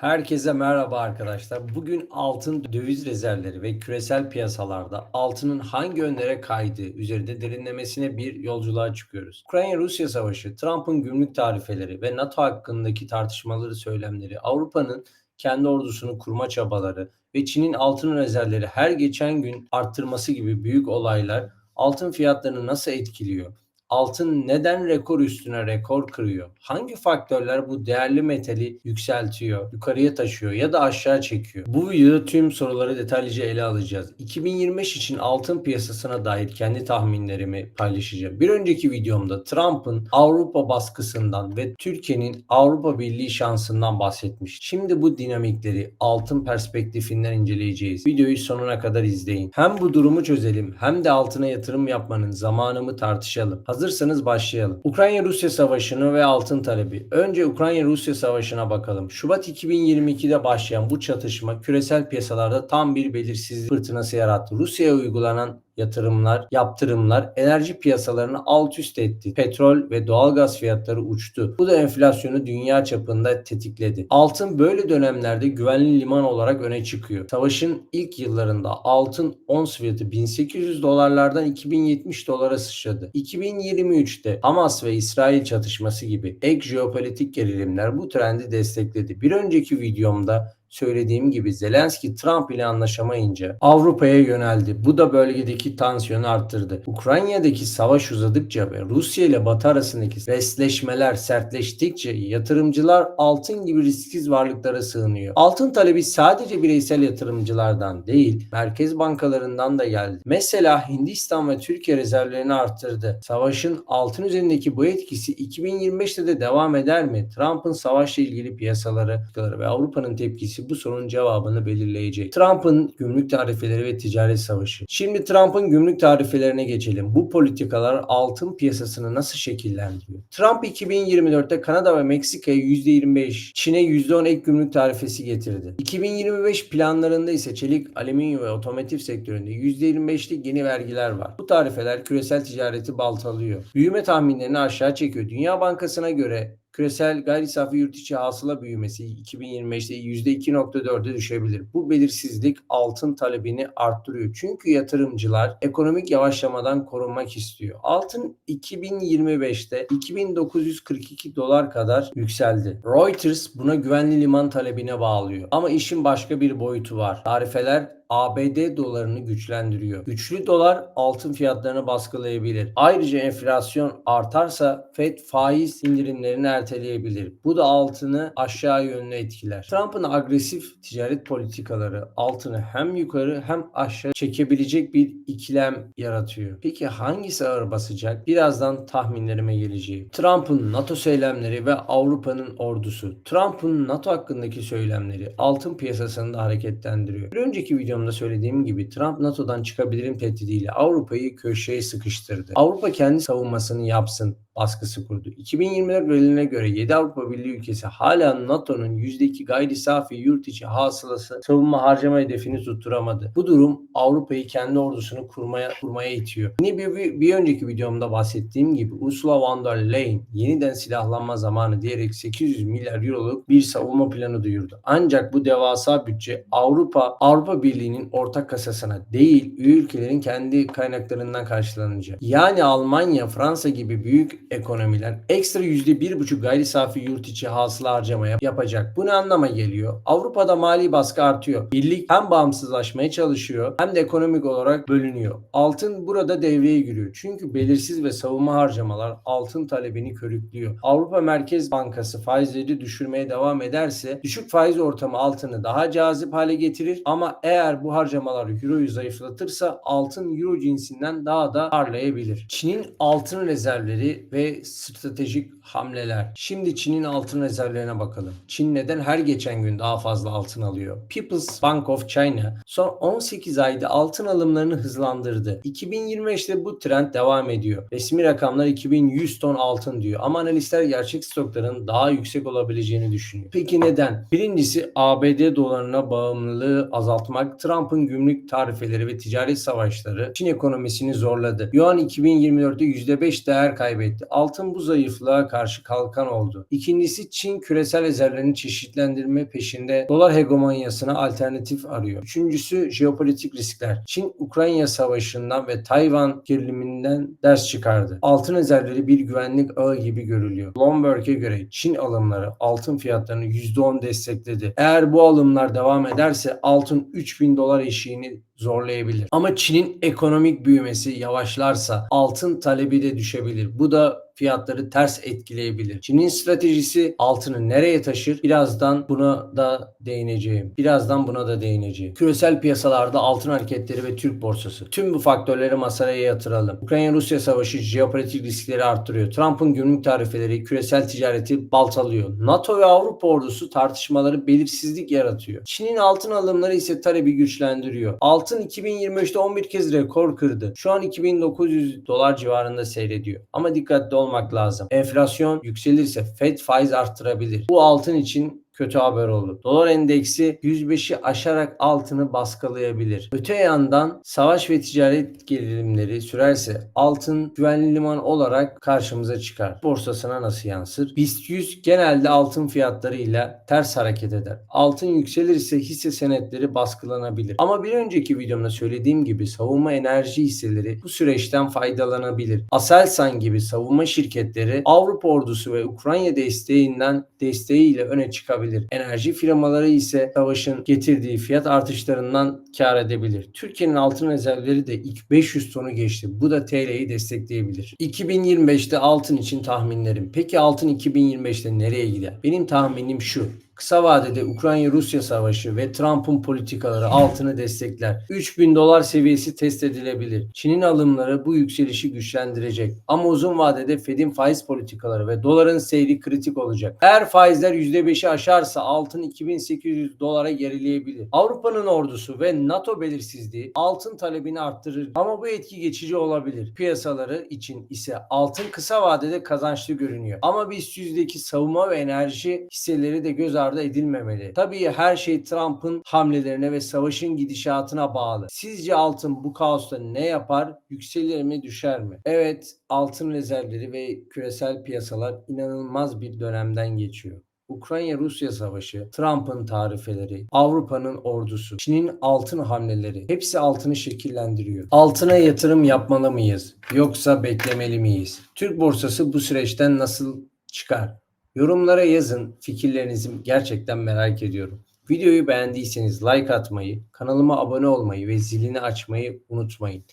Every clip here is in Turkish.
Herkese merhaba arkadaşlar. Bugün altın döviz rezervleri ve küresel piyasalarda altının hangi yönlere kaydığı üzerinde derinlemesine bir yolculuğa çıkıyoruz. Ukrayna-Rusya savaşı, Trump'ın gümrük tarifeleri ve NATO hakkındaki tartışmaları, söylemleri, Avrupa'nın kendi ordusunu kurma çabaları ve Çin'in altın rezervleri her geçen gün arttırması gibi büyük olaylar altın fiyatlarını nasıl etkiliyor? Altın neden rekor üstüne rekor kırıyor? Hangi faktörler bu değerli metali yükseltiyor, yukarıya taşıyor ya da aşağı çekiyor? Bu videoda tüm soruları detaylıca ele alacağız. 2025 için altın piyasasına dair kendi tahminlerimi paylaşacağım. Bir önceki videomda Trump'ın Avrupa baskısından ve Türkiye'nin Avrupa Birliği şansından bahsetmiş. Şimdi bu dinamikleri altın perspektifinden inceleyeceğiz. Videoyu sonuna kadar izleyin. Hem bu durumu çözelim hem de altına yatırım yapmanın zamanımı tartışalım. Hazırsanız başlayalım. Ukrayna-Rusya savaşını ve altın talebi. Önce Ukrayna-Rusya savaşına bakalım. Şubat 2022'de başlayan bu çatışma küresel piyasalarda tam bir belirsizlik fırtınası yarattı. Rusya'ya uygulanan yatırımlar, yaptırımlar enerji piyasalarını alt üst etti. Petrol ve doğalgaz fiyatları uçtu. Bu da enflasyonu dünya çapında tetikledi. Altın böyle dönemlerde güvenli liman olarak öne çıkıyor. Savaşın ilk yıllarında altın ons fiyatı 1800 dolarlardan 2070 dolara sıçradı. 2023'te Hamas ve İsrail çatışması gibi ek jeopolitik gerilimler bu trendi destekledi. Bir önceki videomda söylediğim gibi Zelenski Trump ile anlaşamayınca Avrupa'ya yöneldi. Bu da bölgedeki tansiyonu arttırdı. Ukrayna'daki savaş uzadıkça ve Rusya ile Batı arasındaki resleşmeler sertleştikçe yatırımcılar altın gibi risksiz varlıklara sığınıyor. Altın talebi sadece bireysel yatırımcılardan değil, merkez bankalarından da geldi. Mesela Hindistan ve Türkiye rezervlerini arttırdı. Savaşın altın üzerindeki bu etkisi 2025'te de devam eder mi? Trump'ın savaşla ilgili piyasaları ve Avrupa'nın tepkisi bu sorunun cevabını belirleyecek. Trump'ın gümrük tarifeleri ve ticaret savaşı. Şimdi Trump'ın gümrük tarifelerine geçelim. Bu politikalar altın piyasasını nasıl şekillendiriyor? Trump 2024'te Kanada ve Meksika'ya %25, Çin'e %10 ek gümrük tarifesi getirdi. 2025 planlarında ise çelik, alüminyum ve otomotiv sektöründe %25'lik yeni vergiler var. Bu tarifeler küresel ticareti baltalıyor. Büyüme tahminlerini aşağı çekiyor. Dünya Bankası'na göre küresel gayri safi yurt içi hasıla büyümesi 2025'te %2.4'e düşebilir. Bu belirsizlik altın talebini arttırıyor. Çünkü yatırımcılar ekonomik yavaşlamadan korunmak istiyor. Altın 2025'te 2942 dolar kadar yükseldi. Reuters buna güvenli liman talebine bağlıyor. Ama işin başka bir boyutu var. Tarifeler ABD dolarını güçlendiriyor. Güçlü dolar altın fiyatlarını baskılayabilir. Ayrıca enflasyon artarsa Fed faiz indirimlerini erteleyebilir. Bu da altını aşağı yönlü etkiler. Trump'ın agresif ticaret politikaları altını hem yukarı hem aşağı çekebilecek bir ikilem yaratıyor. Peki hangisi ağır basacak? Birazdan tahminlerime geleceğim. Trump'ın NATO söylemleri ve Avrupa'nın ordusu. Trump'ın NATO hakkındaki söylemleri altın piyasasını da hareketlendiriyor. Bir önceki videomda söylediğim gibi Trump NATO'dan çıkabilirim tehdidiyle Avrupa'yı köşeye sıkıştırdı. Avrupa kendi savunmasını yapsın baskısı kurdu. 2024 verilerine göre 7 Avrupa Birliği ülkesi hala NATO'nun %2 gayri safi yurt içi hasılası savunma harcama hedefini tutturamadı. Bu durum Avrupa'yı kendi ordusunu kurmaya kurmaya itiyor. Yine bir, bir, bir önceki videomda bahsettiğim gibi Ursula von der Leyen yeniden silahlanma zamanı diyerek 800 milyar euroluk bir savunma planı duyurdu. Ancak bu devasa bütçe Avrupa Avrupa Birliği'nin ortak kasasına değil üye ülkelerin kendi kaynaklarından karşılanacak. Yani Almanya, Fransa gibi büyük ekonomiler ekstra %1,5 gayri safi yurt içi hasıla harcamaya yapacak. Bu ne anlama geliyor? Avrupa'da mali baskı artıyor. Birlik hem bağımsızlaşmaya çalışıyor hem de ekonomik olarak bölünüyor. Altın burada devreye giriyor. Çünkü belirsiz ve savunma harcamalar altın talebini körüklüyor. Avrupa Merkez Bankası faizleri düşürmeye devam ederse düşük faiz ortamı altını daha cazip hale getirir ama eğer bu harcamalar euroyu zayıflatırsa altın euro cinsinden daha da parlayabilir. Çin'in altın rezervleri ve stratejik hamleler. Şimdi Çin'in altın rezervlerine bakalım. Çin neden her geçen gün daha fazla altın alıyor? People's Bank of China son 18 ayda altın alımlarını hızlandırdı. 2025'te bu trend devam ediyor. Resmi rakamlar 2100 ton altın diyor ama analistler gerçek stokların daha yüksek olabileceğini düşünüyor. Peki neden? Birincisi ABD dolarına bağımlılığı azaltmak, Trump'ın gümrük tarifeleri ve ticaret savaşları Çin ekonomisini zorladı. Yuan 2024'te %5 değer kaybetti. Altın bu zayıflığa karşı kalkan oldu. İkincisi Çin küresel rezervlerini çeşitlendirme peşinde dolar hegemonyasına alternatif arıyor. Üçüncüsü jeopolitik riskler. Çin Ukrayna savaşından ve Tayvan geriliminden ders çıkardı. Altın rezervleri bir güvenlik ağı gibi görülüyor. Bloomberg'e göre Çin alımları altın fiyatlarını %10 destekledi. Eğer bu alımlar devam ederse altın 3000 dolar eşiğini zorlayabilir. Ama Çin'in ekonomik büyümesi yavaşlarsa altın talebi de düşebilir. Bu da fiyatları ters etkileyebilir. Çin'in stratejisi altını nereye taşır? Birazdan buna da değineceğim. Birazdan buna da değineceğim. Küresel piyasalarda altın hareketleri ve Türk borsası. Tüm bu faktörleri masaya yatıralım. Ukrayna-Rusya savaşı jeopolitik riskleri arttırıyor. Trump'ın gümrük tarifeleri küresel ticareti baltalıyor. NATO ve Avrupa ordusu tartışmaları belirsizlik yaratıyor. Çin'in altın alımları ise talebi güçlendiriyor. Altın 2025'te 11 kez rekor kırdı. Şu an 2900 dolar civarında seyrediyor. Ama dikkatli olmak lazım. Enflasyon yükselirse Fed faiz arttırabilir. Bu altın için kötü haber olur. Dolar endeksi 105'i aşarak altını baskılayabilir. Öte yandan savaş ve ticaret gerilimleri sürerse altın güvenli liman olarak karşımıza çıkar. Borsasına nasıl yansır? BIST 100 genelde altın fiyatlarıyla ters hareket eder. Altın yükselirse hisse senetleri baskılanabilir. Ama bir önceki videomda söylediğim gibi savunma enerji hisseleri bu süreçten faydalanabilir. Aselsan gibi savunma şirketleri Avrupa ordusu ve Ukrayna desteğinden desteğiyle öne çıkabilir. Enerji firmaları ise savaşın getirdiği fiyat artışlarından kar edebilir. Türkiye'nin altın rezervleri de ilk 500 tonu geçti. Bu da TL'yi destekleyebilir. 2025'te altın için tahminlerim. Peki altın 2025'te nereye gider? Benim tahminim şu. Kısa vadede Ukrayna-Rusya savaşı ve Trump'ın politikaları altını destekler. 3000 dolar seviyesi test edilebilir. Çin'in alımları bu yükselişi güçlendirecek. Ama uzun vadede Fed'in faiz politikaları ve doların seyri kritik olacak. Eğer faizler %5'i aşarsa altın 2800 dolara gerileyebilir. Avrupa'nın ordusu ve NATO belirsizliği altın talebini arttırır. Ama bu etki geçici olabilir. Piyasaları için ise altın kısa vadede kazançlı görünüyor. Ama BIST 100'deki savunma ve enerji hisseleri de ardı edilmemeli. Tabii her şey Trump'ın hamlelerine ve savaşın gidişatına bağlı. Sizce altın bu kaosta ne yapar? Yükselir mi düşer mi? Evet altın rezervleri ve küresel piyasalar inanılmaz bir dönemden geçiyor. Ukrayna-Rusya savaşı, Trump'ın tarifeleri, Avrupa'nın ordusu, Çin'in altın hamleleri hepsi altını şekillendiriyor. Altına yatırım yapmalı mıyız? Yoksa beklemeli miyiz? Türk borsası bu süreçten nasıl çıkar? Yorumlara yazın. Fikirlerinizi gerçekten merak ediyorum. Videoyu beğendiyseniz like atmayı, kanalıma abone olmayı ve zilini açmayı unutmayın.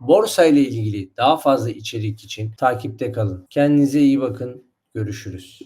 Borsa ile ilgili daha fazla içerik için takipte kalın. Kendinize iyi bakın. Görüşürüz.